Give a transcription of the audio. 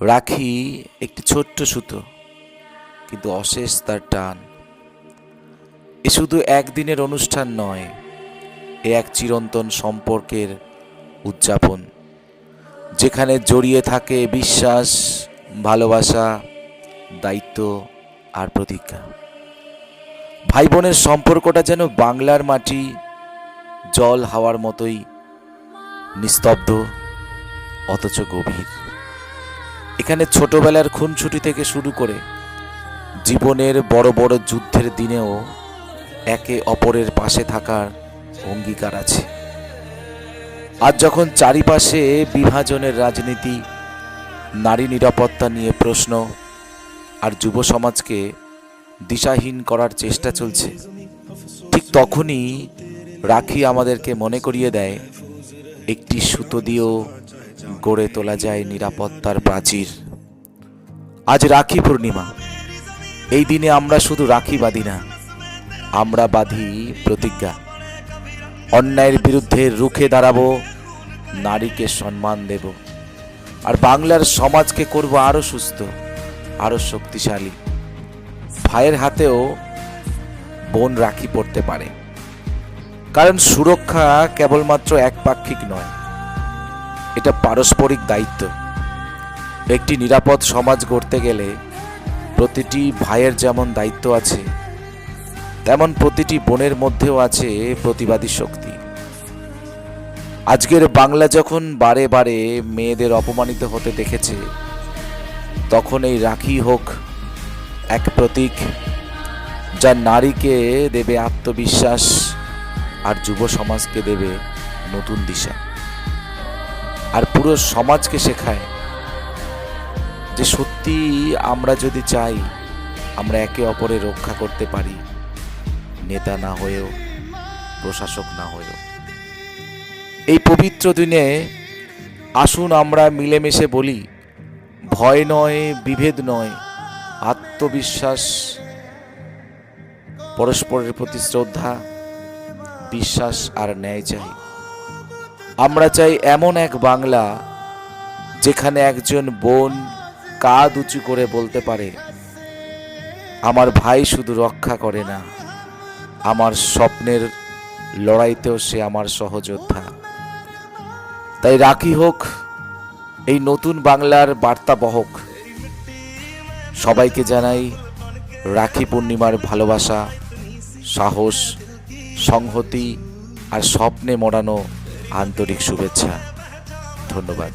রাখি একটি ছোট্ট সুতো, কিন্তু অশেষ তার টান। এ শুধু একদিনের অনুষ্ঠান নয়, এ এক চিরন্তন সম্পর্কের উদযাপন, যেখানে জড়িয়ে থাকে বিশ্বাস, ভালোবাসা, দায়িত্ব আর প্রতিজ্ঞা। ভাই বোনের সম্পর্কটা যেন বাংলার মাটি, জল হাওয়ার মতোই নিস্তব্ধ, অথচ গভীর। এখানে ছোটবেলার খুনছুটি থেকে শুরু করে জীবনের বড় বড় যুদ্ধের দিনেও একে অপরের পাশে থাকার অঙ্গীকার আছে। আজ যখন চারিপাশে বিভাজনের রাজনীতি, নারী নিরাপত্তা নিয়ে প্রশ্ন, আর যুব সমাজকে দিশাহীন করার চেষ্টা চলছে, ঠিক তখনই রাখি আমাদেরকে মনে করিয়ে দেয়, একটি সুতো দিয়েও গড়ে তোলা যায় নিরাপত্তার প্রাচীর। আজ রাখি পূর্ণিমা। এই দিনে আমরা শুধু রাখি বাঁধি না, আমরা বাঁধি প্রতিজ্ঞা। অন্যায়ের বিরুদ্ধে রুখে দাঁড়াবো, নারীকে সম্মান দেব। আর বাংলার সমাজকে করব আরও সুস্থ, আরও শক্তিশালী। ভাইয়ের হাতেও বোন রাখি পড়তে পারে। কারণ সুরক্ষা কেবলমাত্র একপাক্ষিক নয় এটা পারস্পরিক দায়িত্ব। একটি নিরাপদ সমাজ গড়তে গেলে প্রতিটি ভাইয়ের যেমন দায়িত্ব আছে, তেমন প্রতিটি বোনের মধ্যেও আছে প্রতিবাদী শক্তি। আজকের বাংলা যখন বারে বারে মেয়েদের অপমানিত হতে দেখেছে, তখন এই রাখি হোক এক প্রতীক যা নারীকে দেবে আত্মবিশ্বাস আর যুব সমাজকে দেবে নতুন দিশা। আর পুরো সমাজকে শেখায় যে সত্যি আমরা যদি চাই, আমরা একে অপরে রক্ষা করতে পারি, নেতা না হয়েও, প্রশাসক না হয়েও। এই পবিত্র দিনে আসুন আমরা মিলেমিশে বলি, ভয় নয়, বিভেদ নয়, আত্মবিশ্বাস, পরস্পরের প্রতি শ্রদ্ধা, বিশ্বাস আর ন্যায় চাই। আমরা চাই এমন এক বাংলা যেখানে একজন বোন কাদ উঁচু করে বলতে পারে, আমার ভাই শুধু রক্ষা করে না, আমার স্বপ্নের লড়াইতেও সে আমার সহযোদ্ধা। তাই রাখি হোক, এই নতুন বাংলার বার্তা বহক। সবাইকে জানাই রাখি পূর্ণিমার ভালোবাসা, সাহস, সংহতি আর স্বপ্নে মোড়ানো আন্তরিক শুভেচ্ছা। ধন্যবাদ।